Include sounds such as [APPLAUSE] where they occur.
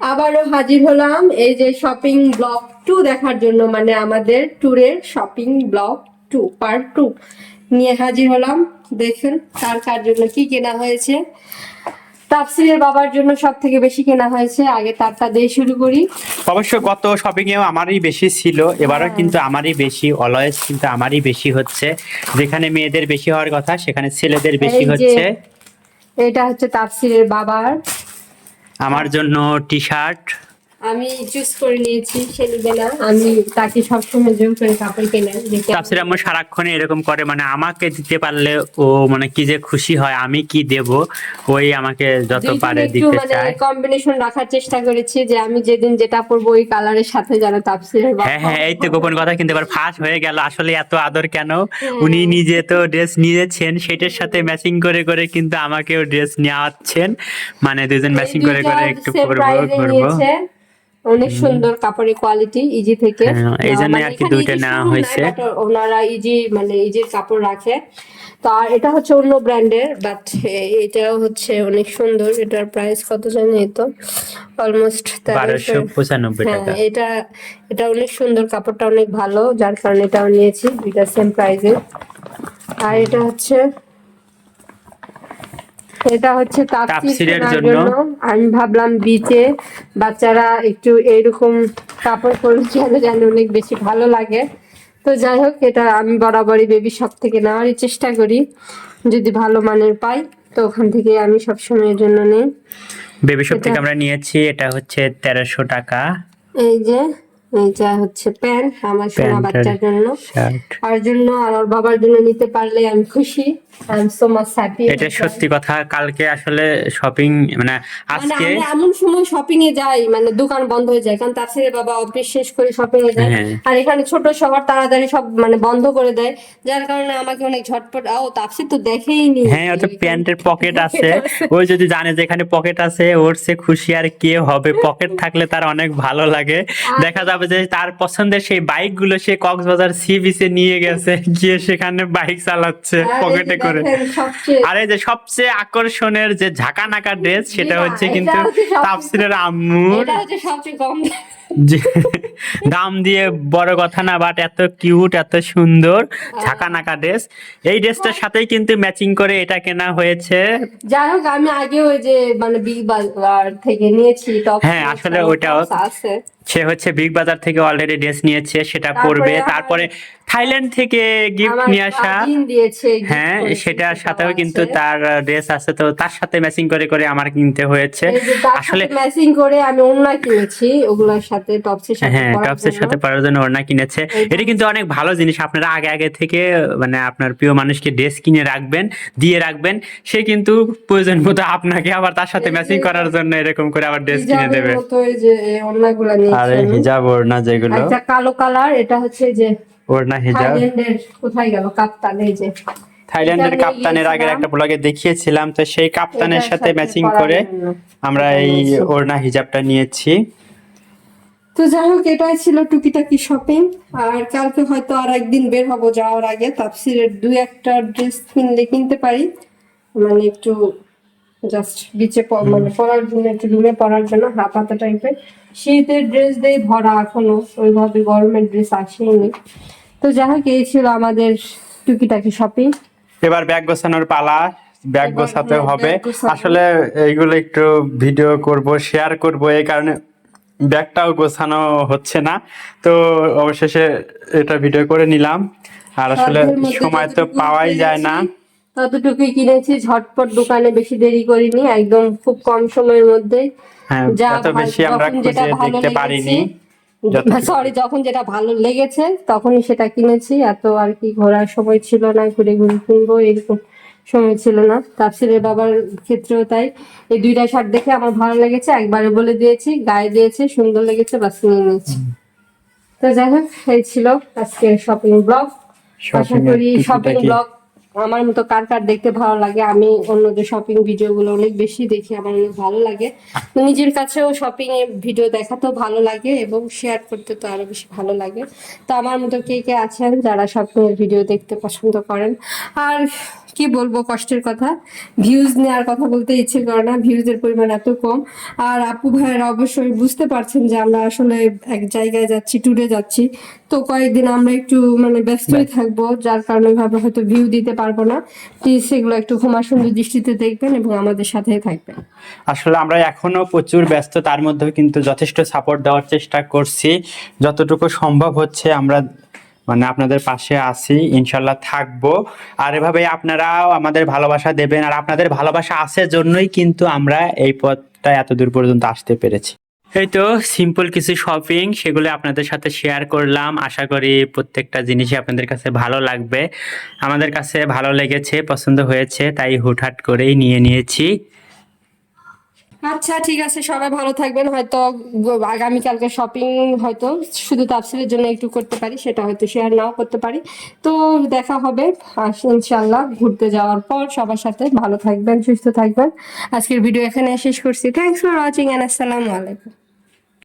আবারও হাজির হলাম এই যে শপিং ব্লক টু দেখার জন্য মানে আমাদের ট্যুরের shopping block two part two নিয়ে হাজির হলাম। দেখুন কার কার জন্য কি কেনা হয়েছে। তাফসিরের বাবার জন্য সব থেকে বেশি কেনা হয়েছে আগে তারটা দিয়ে শুরু করি। অবশ্য গত শপিং এও আমারই বেশি ছিল এবারও কিন্তু আমারই বেশি অলওয়েজ কিন্তু আমারই বেশি হচ্ছে। যেখানে মেয়েদের বেশি হওয়ার কথা সেখানে ছেলেদের বেশি হচ্ছে। এটা হচ্ছে তাফসিরের বাবার। আমার জন্য টি শার্ট আমি চুজ করে নিয়েছি সে আমি তাকে সবসময় জোর করে কাপড় কেনে দেখি তাফসির আম্মু সারাক্ষণ এরকম করে মানে আমাকে দিতে পারলে ও মানে কি যে খুশি হয় আমি কি দেব ওই আমাকে যত পারে দিতে মানে চায়। কম্বিনেশন রাখার চেষ্টা করেছি যে আমি যেদিন যেটা পরবো ওই কালারের সাথে যেন তাপসিরের বাবা হ্যাঁ হ্যাঁ এই তো গোপন কথা কিন্তু এবার ফাঁস হয়ে গেল আসলে এত আদর কেন? উনি নিজে তো ড্রেস নিয়েছেন সেটার সাথে ম্যাচিং করে করে কিন্তু আমাকেও ড্রেস নেওয়াচ্ছেন মানে দুজন ম্যাচিং করে করে একটু পরবো করব অনেক সুন্দর কাপড়ের কোয়ালিটি ইজি থেকে। হ্যাঁ, এই জন্যই মানে আর কি দুইটা ইজি নেওয়া হয়েছে। ওনারা ইজি মানে ইজির কাপড় রাখে। তো আর এটা হচ্ছে অন্য ব্র্যান্ডের বাট এটাও হচ্ছে অনেক সুন্দর। এটার প্রাইস কত জানি তো অলমোস্ট বারোশো পঁচানব্বই হ্যাঁ টাকা। এটা এটা অনেক সুন্দর কাপড়টা অনেক ভালো। যার কারণে এটাও নিয়েছি দুইটা সেম প্রাইসে আর এটা হচ্ছে এটা হচ্ছে তাপসিরের জন্য। আমি ভাবলাম বিচে বাচ্চারা একটু এইরকম কাপড় পরে চলে যেন অনেক বেশি ভালো লাগে। তো যাই হোক এটা আমি বরাবরই বেবি শপ থেকে নেওয়ারই চেষ্টা করি। যদি ভালো মানের পাই তো ওখান থেকে আমি সবসময়ের জন্য নেই। বেবি শপ থেকে আমরা নিয়েছি এটা হচ্ছে তেরোশো টাকা। এই যে এইটা হচ্ছে প্যান্ট আমার সোনা বাচ্চার জন্য। আর জন্য আর ওর বাবার জন্য নিতে পারলে আমি খুশি। এটা সত্যি কথা কালকে আসলে শপিং মানে মানে আজকে এমন সময় শপিং এ যাই মানে দোকান বন্ধ হয়ে যায় কারণ তাফসিরের বাবা অফিস শেষ করে শপিং এ যায়। হ্যাঁ। আর এখানে ছোট শহর তাড়াতাড়ি সব মানে বন্ধ করে দেয়। যার কারণে আমাকে অনেক ঝটপট ও তাফসির তো দেখেই নি। হ্যাঁ ওটা প্যান্টের পকেট [LAUGHS] আছে। ওই যদি জানে যে এখানে পকেট আছে ওর সে খুশি আর কে হবে। [LAUGHS] পকেট থাকলে তার অনেক ভালো লাগে। দেখা যাবে যে তার পছন্দের সেই বাইকগুলো সে কক্সবাজার সি বিচে নিয়ে গেছে গিয়ে সেখানে বাইক চালাচ্ছে পকেটে করে। আর এই যে সবচেয়ে আকর্ষণের যে ঝাঁকা নাকা ড্রেস সেটা হচ্ছে কিন্তু তাফসিরের আম্মুর। যে দাম। দিয়ে বড় কথা না বাট এত কিউট এত সুন্দর ঝাঁকা নাকা ড্রেস এই ড্রেসটার সাথেই কিন্তু ম্যাচিং করে এটা কেনা হয়েছে। যাই হোক আমি আগে ওই যে মানে বিগ বাজার থেকে নিয়েছি হ্যাঁ, আসলে ওইটাও আছে। সে হচ্ছে বিগ বাজার থেকে অলরেডি ড্রেস নিয়েছে সেটা পরবে। তারপরে থাইল্যান্ড থেকে গিফট নিয়ে আসা। হ্যাঁ সেটার সাথেও কিন্তু তার ড্রেস আছে তো তার সাথে ম্যাচিং করে করে আমার কিনতে হয়েছে। আসলে ম্যাচিং করে আমি ওড়না কিনেছি ওগুলোর সাথে টপসের সাথে হ্যাঁ টপসের সাথে পরার জন্য ওড়না কিনেছে। এটা কিন্তু অনেক ভালো জিনিস আপনারা আগে আগে থেকে মানে আপনার প্রিয় মানুষকে ড্রেস কিনে রাখবেন দিয়ে রাখবেন সে কিন্তু প্রয়োজন মতো আপনাকে আবার তার সাথে ম্যাচিং করার জন্য এরকম করে আবার ড্রেস কিনে দেবে। মতো এই যে ওড়নাগুলো আর এই হিজাব ওড়না যেগুলো। একটা কালো কালার এটা হচ্ছে যে ওড়না হিজাব। থাইল্যান্ডের কোথায় গেল? কাপ্তান এই যে। থাইল্যান্ডের কাপ্তানের আগের একটা ব্লগে দেখিয়েছিলাম তো সেই কাপ্তানের সাথে ম্যাচিং করে আমরা এই। ওড়না হিজাবটা নিয়েছি। তো যাই হোক এটাই ছিল টুকিটাকি শপিং আর কালকে হয়তো আর একদিন বের হব যাওয়ার আগে। তাপসিরের দুই একটা ড্রেস কিনলে কিনতে পারি। মানে একটু জাস্ট বিচে মানে পরার জন্য একটু রুমে পরার জন্য হাফ হাতা টাইপের শীতের ড্রেস দিয়ে ভরা এখনও ওইভাবে গরমের ড্রেস আসেনি। তো যাই হোক এই ছিল আমাদের টুকিটাকি শপিং এবার ব্যাগ গোছানোর পালা ব্যাগ গোছাতে হবে। আসলে এইগুলো একটু ভিডিও করব শেয়ার করব এই কারণে ব্যাগটাও গোছানো হচ্ছে না। তো অবশেষে এটা ভিডিও করে নিলাম। আর আসলে সময় তো পাওয়াই যায় না। ততটুকুই কিনেছি। ঝটপট দোকানে বেশি দেরি করিনি একদম খুব কম সময়ের মধ্যে। হ্যাঁ যা বেশি আমরা খুঁজে দেখতে পারিনি। সরি [LAUGHS] যখন যেটা ভালো লেগেছে তখনই সেটা কিনেছি। এত আর কি ঘোরার সময় ছিল না ঘুরে ঘুরে কিনবো এরকম সময় ছিল না। তাফসিরের বাবার ক্ষেত্রেও তাই। এই দুইটা শার্ট দেখে আমার ভালো লেগেছে একবারে বলে দিয়েছি গায়ে দিয়েছে সুন্দর লেগেছে বাস নিয়ে নিয়েছি। তো যাই হোক এই ছিল আজকে শপিং ব্লগ আশা করি শপিং। ব্লগ আমার মতো কার কার দেখতে ভালো লাগে, আমি অন্যদের শপিং ভিডিও গুলো অনেক বেশি দেখি, আমার অনেক ভালো লাগে। নিজের কাছেও শপিং এর ভিডিও দেখা তো ভালো লাগে এবং শেয়ার করতে তো আরও বেশি ভালো লাগে। তো আমার মতো কে কে আছেন যারা শপিং এর ভিডিও দেখতে পছন্দ করেন? আর কি বলব কষ্টের কথা? ভিউজ নেওয়ার কথা বলতে ইচ্ছে করে না ভিউজের পরিমাণ এত কম। আর আপু ভাইয়েরা অবশ্যই বুঝতে পারছেন যে আমরা আসলে এক জায়গায় যাচ্ছি ট্যুরে যাচ্ছি। তো কয়েকদিন আমরা একটু মানে ব্যস্তই থাকব যার কারণে ভাবে হয়তো ভিউ দিতে পারব না। প্লিজ সেগুলো একটু ক্ষমা সুন্দর দৃষ্টিতে দেখবেন এবং আমাদের সাথেই থাকবেন। আসলে আমরা এখনও প্রচুর ব্যস্ত তার মধ্যেও কিন্তু যথেষ্ট সাপোর্ট দেওয়ার চেষ্টা করছি। যতটুকু সম্ভব হচ্ছে আমরা মানে আপনাদের পাশে আছি, ইনশাল্লাহ থাকব। আর এভাবে আপনারাও আমাদের ভালোবাসা দেবেন, আর আপনাদের ভালোবাসা আছে জন্যই কিন্তু আমরা এই পথটা এত দূর পর্যন্ত আসতে পেরেছি। এই তো সিম্পল কিছু শপিং সেগুলো আপনাদের সাথে শেয়ার করলাম। আশা করি প্রত্যেকটা জিনিসই আপনাদের কাছে ভালো লাগবে। আমাদের কাছে ভালো লেগেছে, পছন্দ হয়েছে, তাই হুটহাট করেই নিয়ে নিয়েছি। আচ্ছা ঠিক আছে, সবাই ভালো থাকবেন। হয়তো আগামীকালকে শপিং হয়তো শুধু তাফসিলের জন্য একটু করতে পারি, সেটা হয়তো শেয়ার নাও করতে পারি। তো দেখা হবে ইনশাল্লাহ ঘুরতে যাওয়ার পর সবার সাথে। ভালো থাকবেন, সুস্থ থাকবেন। আজকের ভিডিও এখানে শেষ করছি। থ্যাংকস ফর ওয়াচিং এন্ড আসসালামু আলাইকুম